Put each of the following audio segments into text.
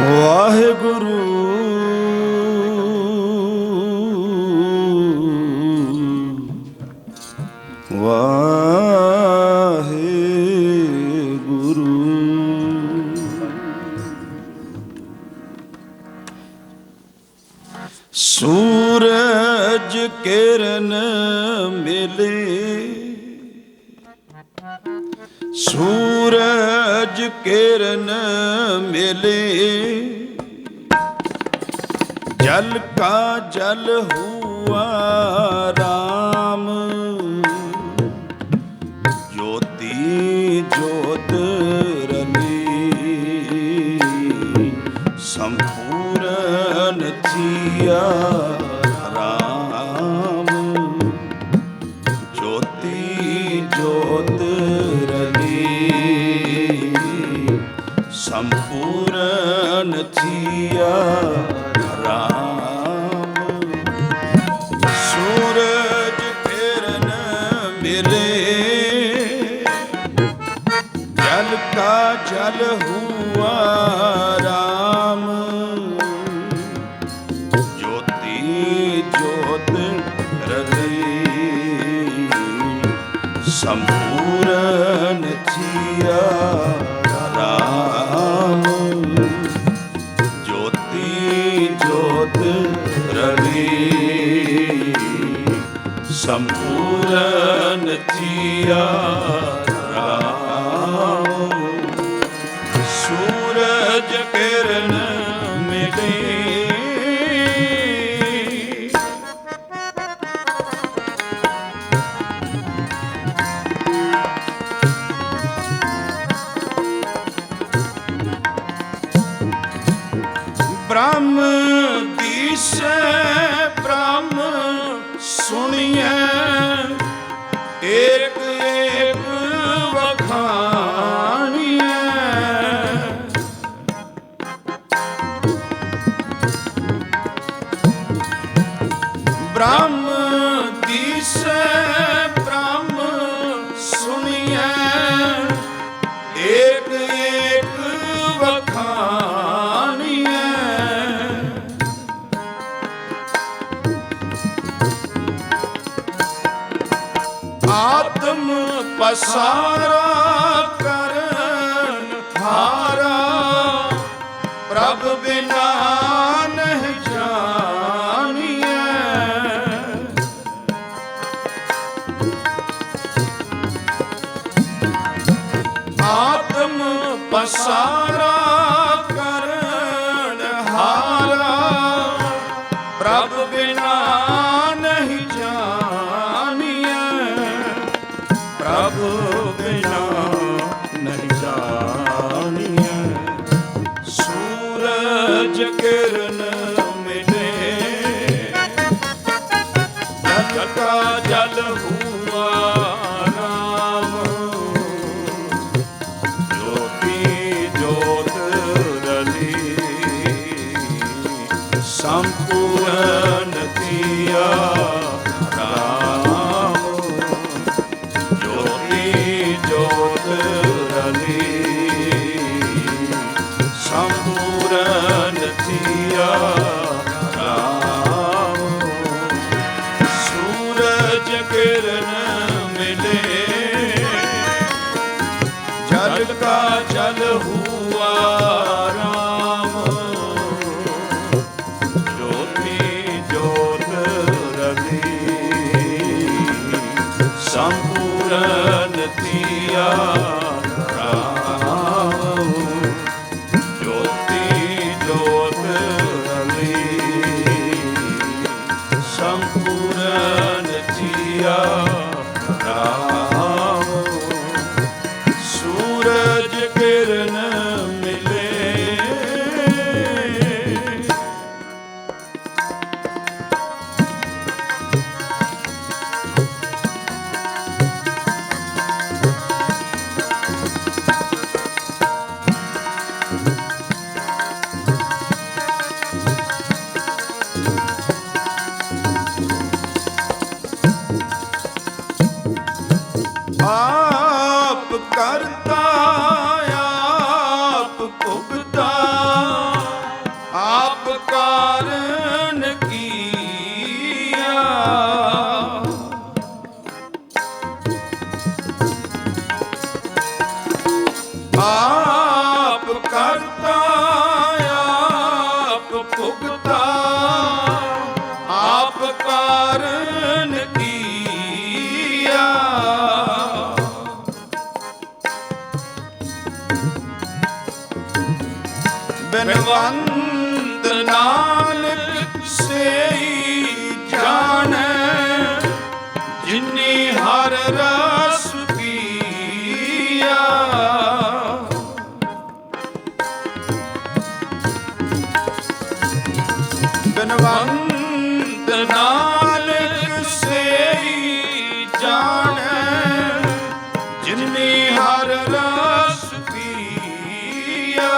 ਵਾਹਿਗੁਰੂ। ਵਾਹਿਗੁਰੂ। ਸੂਰਜ ਕਿਰਨ ਮਿਲੇ। ਸੂਰਜ ਕਿਰਨ ਮਿਲੇ। ਜਲ ਕਾ ਜਲ ਹੁਆ ਰਾਮ। ਸੰਪੂਰਨ ਥੀਆ ਰਾਮ। ਸੂਰਜ ਕਿਰਨ ਮਿਲੇ ਜਲ ਕਾ ਜਲ ਹੁਆ ਰਾਮ। ਜੋਤੀ ਜੋਤ ਰਲੀ ਸੰਪੂਰਨ ਸੰਪੂਰਨ ਥੀਆ ਬ੍ਰਹਮ ਦੀਸੈ ਬ੍ਰਹਮ ਸੁਣੀਐ। ਏਕ ਏਕ ਵਖਾਣੀਐ। ਆਤਮ ਪਸਾਰਾ ਕਰਨ ਹਾਰਾ ਪ੍ਰਭ ਬਿਨਾ ਪਸਾਰਾ ਸੰਪੂਰਨ ਥੀਆ ਰਾਮ ਜੋਤੀ ਜੋਤ ਰਲੀ ਸੰਪੂਰਨ ਥੀਆ ਰਾਮ ਸੂਰਜ ਕਿਰਨ ਮਿਲੇ ਜਲ ਕਾ ਜਲ ਹੁਆ Ram ਆਪ ਕਰਤਾ ਆਪ ਭੁਗਤਾ। ਆਪ ਕਾਰਨ ਕੀਆ। ਬਿਨਵੰਦ ਜਾਣੈ। ਭਗਵੰਤ ਨਾਨਕ ਸੇਈ ਜਾਣੈ ਜਿਨੇ ਹਰ ਰਸ ਪੀਆ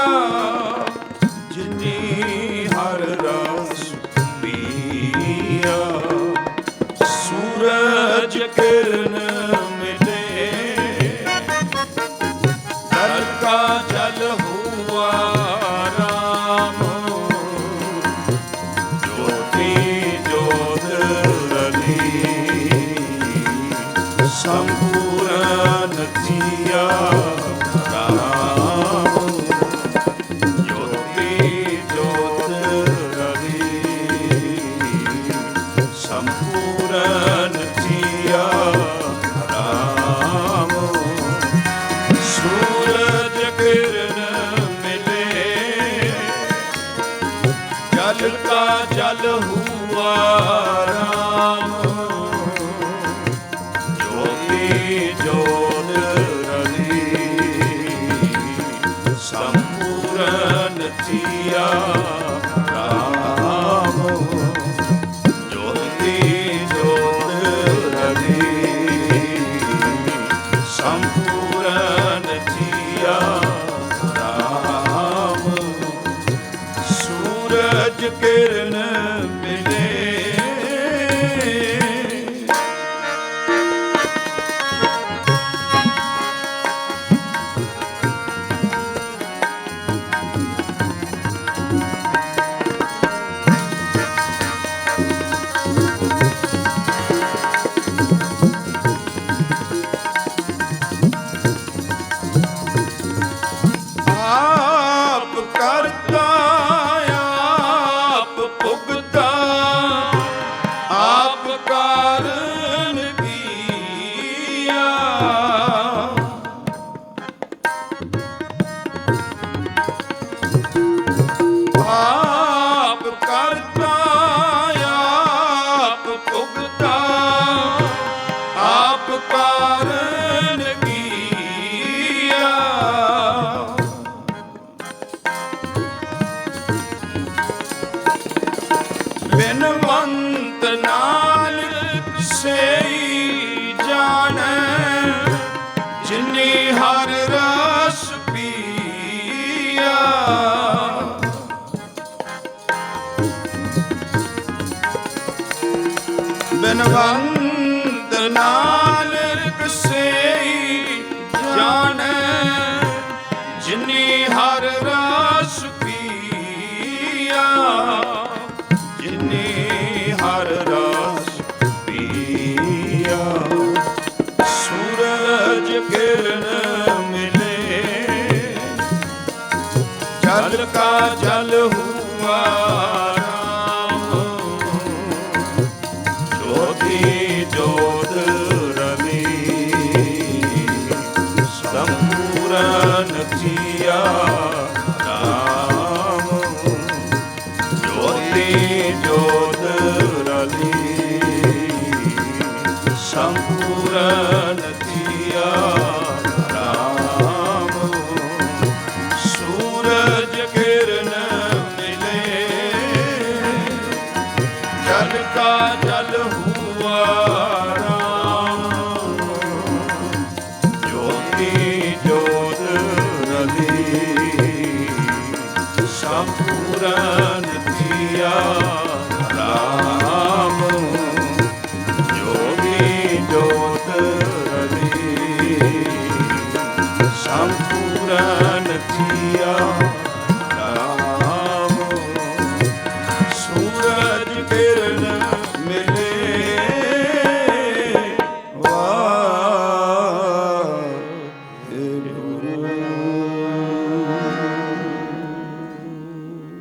ਜਿਨੇ ਹਰ ਰਸ ਪੀਆ। ਸੂਰਜ ਕਿਰਨ ਚੱਲ ਹੁਆ। ਸਈ ਜਾਣੈ ਹਰ ਰਸ ਪੀਆ। ਬਿਨਵੰਤ ਜਲ ਕਾ ਜਲ